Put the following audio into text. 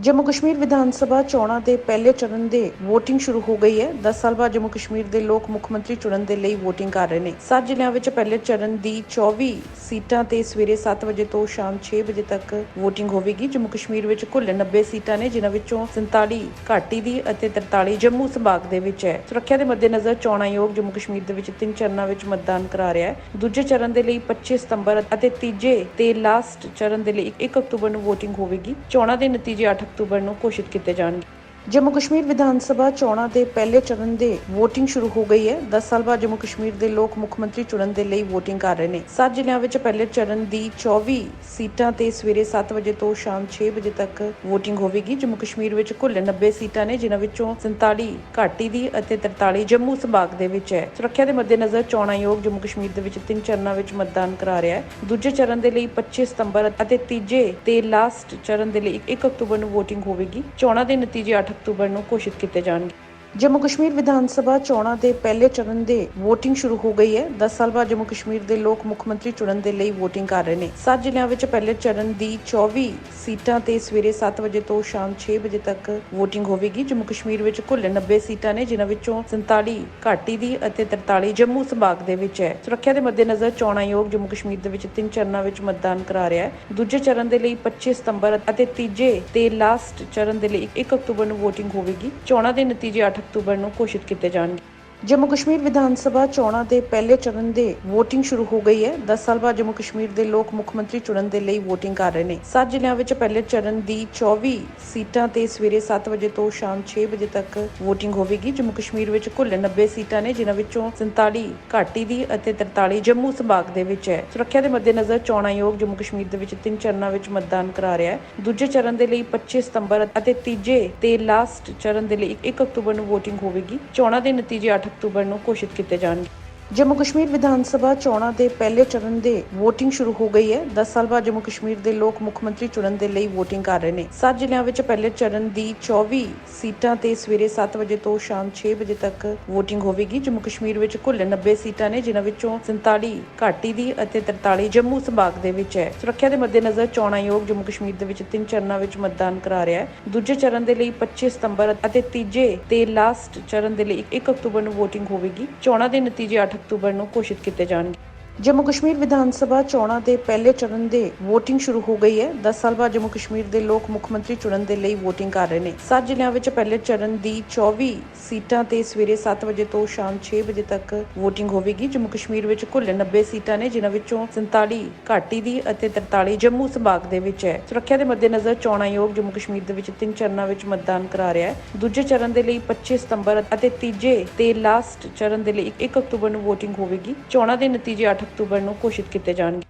ਜੰਮੂ ਕਸ਼ਮੀਰ ਵਿਧਾਨ ਸਭਾ ਚੋਣਾਂ ਦੇ ਪਹਿਲੇ ਚਰਨ ਦੇ VOTING ਸ਼ੁਰੂ ਹੋ ਗਈ ਹੈ। 10 ਸਾਲ ਬਾਅਦ ਜੰਮੂ ਕਸ਼ਮੀਰ ਦੇ ਲੋਕ ਮੁੱਖ ਮੰਤਰੀ ਚੁਣਨ ਦੇ ਲਈ VOTING ਕਰ ਰਹੇ ਨੇ। ਸੱਤ ਜ਼ਿਲ੍ਹਿਆਂ ਵਿੱਚ ਪਹਿਲੇ ਚਰਨ ਦੀ 24 ਸੀਟਾਂ ਤੇ ਸਵੇਰੇ 7 ਵਜੇ ਤੋਂ ਸ਼ਾਮ 6 ਵਜੇ ਤੱਕ VOTING ਹੋਵੇਗੀ। ਜੰਮੂ ਕਸ਼ਮੀਰ ਵਿੱਚ ਕੁੱਲ 90 ਸੀਟਾਂ ਨੇ, ਜਿਨ੍ਹਾਂ ਵਿੱਚੋਂ 47 ਘਾਟੀ ਦੀ ਅਤੇ 43 ਜੰਮੂ ਸੰਭਾਗ ਦੇ ਵਿੱਚ ਹੈ। ਸੁਰੱਖਿਆ ਦੇ ਮੱਦੇਨਜ਼ਰ ਚੋਣ ਆਯੋਗ ਜੰਮੂ ਕਸ਼ਮੀਰ ਦੇ ਵਿੱਚ ਤਿੰਨ ਚਰਨਾਂ ਵਿੱਚ ਮਤਦਾਨ ਕਰਾ ਰਿਹਾ ਹੈ। ਦੂਜੇ ਚਰਨ ਦੇ ਲਈ 25 ਸਤੰਬਰ ਅਤੇ ਤੀਜੇ ਤੇ ਲਾਸਟ ਚਰਨ ਦੇ ਲਈ 1 ਅਕਤੂਬਰ ਨੂੰ VOTING ਹੋਵੇਗੀ। ਚੋਣਾਂ ਦੇ ਨਤੀਜੇ 8 ਅਕਤੂਬਰ ਨੂੰ ਘੋਸ਼ਿਤ ਕੀਤੇ ਜਾਣਗੇ। ਜੰਮੂ ਕਸ਼ਮੀਰ ਵਿਧਾਨ ਸਭਾ ਚੋਣਾਂ ਦੇ ਪਹਿਲੇ ਚਰਨ ਦੇ VOTING ਸ਼ੁਰੂ ਹੋ ਗਈ ਹੈ। 10 ਸਾਲ ਬਾਅਦ ਜੰਮੂ ਕਸ਼ਮੀਰ ਦੇ ਲੋਕ ਮੁੱਖ ਮੰਤਰੀ ਚੁਣਨ ਦੇ ਲਈ VOTING ਕਰ ਰਹੇ ਨੇ। ਸੱਤ ਜ਼ਿਲ੍ਹਿਆਂ ਵਿੱਚ ਪਹਿਲੇ ਚਰਨ ਦੀ 24 ਸੀਟਾਂ ਤੇ ਸਵੇਰੇ 7 ਵਜੇ ਤੋਂ ਸ਼ਾਮ 6 ਵਜੇ ਤੱਕ VOTING ਹੋਵੇਗੀ। ਜੰਮੂ ਕਸ਼ਮੀਰ ਵਿੱਚ ਕੁੱਲ 90 ਸੀਟਾਂ ਨੇ, ਜਿਨ੍ਹਾਂ ਵਿੱਚੋਂ 47 ਘਾਟੀ ਦੀ ਅਤੇ 43 ਜੰਮੂ ਸੰਭਾਗ ਦੇ ਵਿੱਚ ਹੈ। ਸੁਰੱਖਿਆ ਦੇ ਮੱਦੇਨਜ਼ਰ ਚੋਣ ਆਯੋਗ ਜੰਮੂ ਕਸ਼ਮੀਰ ਦੇ ਵਿੱਚ ਤਿੰਨ ਚਰਨਾਂ ਵਿੱਚ ਮਤਦਾਨ ਕਰਾ ਰਿਹਾ ਹੈ। ਦੂਜੇ ਚਰਨ ਦੇ ਲਈ 25 ਸਤੰਬਰ ਅਤੇ ਤੀਜੇ ਤੇ ਲਾਸਟ ਚਰਨ ਦੇ ਲਈ 1 ਅਕਤੂਬਰ ਨੂੰ VOTING ਹੋਵੇਗੀ। ਚੋਣਾਂ ਦੇ ਨਤੀਜੇ 8 ਅਕਤੂਬਰ ਨੂੰ ਘੋਸ਼ਿਤ ਕੀਤੇ ਜਾਣਗੇ। ਜੰਮੂ ਕਸ਼ਮੀਰ ਵਿਧਾਨ ਸਭਾ ਚੋਣਾਂ ਦੇ ਪਹਿਲੇ ਚਰਨ ਦੇ VOTING ਸ਼ੁਰੂ ਹੋ ਗਈ ਹੈ। 10 ਸਾਲ ਬਾਅਦ ਜੰਮੂ ਕਸ਼ਮੀਰ ਦੇ ਲੋਕ ਮੁੱਖ ਮੰਤਰੀ ਚੁਣਨ ਦੇ ਲਈ VOTING ਕਰ ਰਹੇ ਨੇ। ਸੱਤ ਜ਼ਿਲ੍ਹਿਆਂ ਵਿੱਚ ਪਹਿਲੇ ਚਰਨ ਦੀ 24 ਸੀਟਾਂ ਤੇ ਸਵੇਰੇ 7 ਵਜੇ ਤੋਂ ਸ਼ਾਮ 6 ਵਜੇ ਤੱਕ VOTING ਹੋਵੇਗੀ। ਜੰਮੂ ਕਸ਼ਮੀਰ ਵਿੱਚ ਕੁੱਲ 90 ਸੀਟਾਂ ਨੇ, ਜਿਨ੍ਹਾਂ ਵਿੱਚੋਂ 47 ਘਾਟੀ ਦੀ ਅਤੇ 43 ਜੰਮੂ ਸੰਭਾਗ ਦੇ ਵਿੱਚ ਹੈ। ਸੁਰੱਖਿਆ ਦੇ ਮੱਦੇਨਜ਼ਰ ਚੋਣ ਆਯੋਗ ਜੰਮੂ ਕਸ਼ਮੀਰ ਦੇ ਵਿੱਚ ਤਿੰਨ ਚਰਨਾਂ ਵਿੱਚ ਮਤਦਾਨ ਕਰਾ ਰਿਹਾ ਹੈ। ਦੂਜੇ ਚਰਨ ਦੇ ਲਈ 25 ਸਤੰਬਰ ਅਤੇ ਤੀਜੇ ਤੇ ਲਾਸਟ ਚਰਨ ਦੇ ਲਈ 1 ਅਕਤੂਬਰ ਨੂੰ VOTING ਹੋਵੇਗੀ। ਚੋਣਾਂ ਦੇ ਨਤੀਜੇ 8 ਅਕਤੂਬਰ ਨੂੰ ਘੋਸ਼ਿਤ ਕੀਤੇ ਜਾਣਗੇ। ਜੰਮੂ ਕਸ਼ਮੀਰ ਵਿਧਾਨ ਸਭਾ ਚੋਣਾਂ ਦੇ ਪਹਿਲੇ ਚਰਨ ਦੇ VOTING ਸ਼ੁਰੂ ਹੋ ਗਈ ਹੈ। 10 ਸਾਲ ਬਾਅਦ ਜੰਮੂ ਕਸ਼ਮੀਰ ਦੇ ਲੋਕ ਮੁੱਖ ਮੰਤਰੀ ਚੁਣਨ ਦੇ ਲਈ VOTING ਕਰ ਰਹੇ ਨੇ। ਸੱਤ ਜ਼ਿਲ੍ਹਿਆਂ ਵਿੱਚ ਪਹਿਲੇ ਚਰਨ ਦੀ 24 ਸੀਟਾਂ ਤੇ ਸਵੇਰੇ 7 ਵਜੇ ਤੋਂ ਸ਼ਾਮ 6 ਵਜੇ ਤੱਕ VOTING ਹੋਵੇਗੀ। ਜੰਮੂ ਕਸ਼ਮੀਰ ਵਿੱਚ ਕੁੱਲ 90 ਸੀਟਾਂ ਨੇ, ਜਿਨ੍ਹਾਂ ਵਿੱਚੋਂ 47 ਘਾਟੀ ਦੀ ਅਤੇ 43 ਜੰਮੂ ਸੰਭਾਗ ਦੇ ਵਿੱਚ ਹੈ। ਸੁਰੱਖਿਆ ਦੇ ਮੱਦੇਨਜ਼ਰ ਚੋਣ ਆਯੋਗ ਜੰਮੂ ਕਸ਼ਮੀਰ ਦੇ ਵਿੱਚ ਤਿੰਨ ਚਰਨਾਂ ਵਿੱਚ ਮਤਦਾਨ ਕਰਾ ਰਿਹਾ ਹੈ। ਦੂਜੇ ਚਰਨ ਦੇ ਲਈ 25 ਸਤੰਬਰ ਅਤੇ ਤੀਜੇ ਤੇ ਲਾਸਟ ਚਰਨ ਦੇ ਲਈ 1 ਅਕਤੂਬਰ ਨੂੰ VOTING ਹੋਵੇਗੀ। ਚੋਣਾਂ ਦੇ ਨਤੀਜੇ 8 ਅਕਤੂਬਰ ਨੂੰ ਘੋਸ਼ਿਤ ਕੀਤੇ ਜਾਣਗੇ। ਜੰਮੂ ਕਸ਼ਮੀਰ ਵਿਧਾਨ ਸਭਾ ਚੋਣਾਂ ਦੇ ਪਹਿਲੇ ਚਰਨ ਦੇ VOTING ਸ਼ੁਰੂ ਹੋ ਗਈ ਹੈ। 10 ਸਾਲ ਬਾਅਦ ਜੰਮੂ ਕਸ਼ਮੀਰ ਦੇ ਲੋਕ ਮੁੱਖ ਮੰਤਰੀ ਚੁਣਨ ਦੇ ਲਈ VOTING ਕਰ ਰਹੇ ਨੇ। ਸੱਤ ਜ਼ਿਲ੍ਹਿਆਂ ਵਿੱਚ ਪਹਿਲੇ ਚਰਨ ਦੀ 24 ਸੀਟਾਂ ਤੇ ਸਵੇਰੇ 7 ਵਜੇ ਤੋਂ ਸ਼ਾਮ 6 ਵਜੇ ਤੱਕ VOTING ਹੋਵੇਗੀ। ਜੰਮੂ ਕਸ਼ਮੀਰ ਵਿੱਚ ਕੁੱਲ 90 ਸੀਟਾਂ ਨੇ, ਜਿਨ੍ਹਾਂ ਵਿੱਚੋਂ 47 ਘਾਟੀ ਦੀ ਅਤੇ 43 ਜੰਮੂ ਸੰਭਾਗ ਦੇ ਵਿੱਚ ਹੈ। ਸੁਰੱਖਿਆ ਦੇ ਮੱਦੇਨਜ਼ਰ ਚੋਣ ਆਯੋਗ ਜੰਮੂ ਕਸ਼ਮੀਰ ਦੇ ਵਿੱਚ ਤਿੰਨ ਚਰਨਾਂ ਵਿੱਚ ਮਤਦਾਨ ਕਰਾ ਰਿਹਾ ਹੈ। ਦੂਜੇ ਚਰਨ ਦੇ ਲਈ 25 ਸਤੰਬਰ ਅਤੇ ਤੀਜੇ ਤੇ ਲਾਸਟ ਚਰਨ ਦੇ ਲਈ 1 ਅਕਤੂਬਰ ਨੂੰ VOTING ਹੋਵੇਗੀ। ਚੋਣਾਂ ਦੇ ਨਤੀਜੇ 8 ਅਕਤੂਬਰ ਨੂੰ ਘੋਸ਼ਿਤ ਕੀਤੇ ਜਾਣਗੇ। ਜੰਮੂ ਕਸ਼ਮੀਰ ਵਿਧਾਨ ਸਭਾ ਚੋਣਾਂ ਦੇ ਪਹਿਲੇ ਚਰਨ ਦੇ VOTING ਸ਼ੁਰੂ ਹੋ ਗਈ ਹੈ। 10 ਸਾਲ ਬਾਅਦ ਜੰਮੂ ਕਸ਼ਮੀਰ ਦੇ ਲੋਕ ਮੁੱਖ ਮੰਤਰੀ ਚੁਣਨ ਦੇ ਲਈ VOTING ਕਰ ਰਹੇ ਨੇ। ਸੱਤ ਜ਼ਿਲ੍ਹਿਆਂ ਵਿੱਚ ਪਹਿਲੇ ਚਰਨ ਦੀ 24 ਸੀਟਾਂ ਤੇ ਸਵੇਰੇ 7 ਵਜੇ ਤੋਂ ਸ਼ਾਮ 6 ਵਜੇ ਤੱਕ VOTING ਹੋਵੇਗੀ। ਜੰਮੂ ਕਸ਼ਮੀਰ ਵਿੱਚ ਕੁੱਲ 90 ਸੀਟਾਂ ਨੇ, ਜਿਨ੍ਹਾਂ ਵਿੱਚੋਂ 47 ਘਾਟੀ ਦੀ ਅਤੇ 43 ਜੰਮੂ ਸੰਭਾਗ ਦੇ ਵਿੱਚ ਹੈ। ਸੁਰੱਖਿਆ ਦੇ ਮੱਦੇਨਜ਼ਰ ਚੋਣ ਆਯੋਗ ਜੰਮੂ ਕਸ਼ਮੀਰ ਦੇ ਵਿੱਚ ਤਿੰਨ ਚਰਨਾਂ ਵਿੱਚ ਮਤਦਾਨ ਕਰਾ ਰਿਹਾ ਹੈ। ਦੂਜੇ ਚਰਨ ਦੇ ਲਈ 25 ਸਤੰਬਰ ਅਤੇ ਤੀਜੇ ਤੇ ਲਾਸਟ ਚਰਨ ਦੇ ਲਈ 1 ਅਕਤੂਬਰ ਨੂੰ VOTING ਹੋਵੇਗੀ। ਚੋਣਾਂ ਦੇ ਨਤੀਜੇ 8 ਅਕਤੂਬਰ ਨੂੰ ਘੋਸ਼ਿਤ ਕੀਤੇ ਜਾਣਗੇ।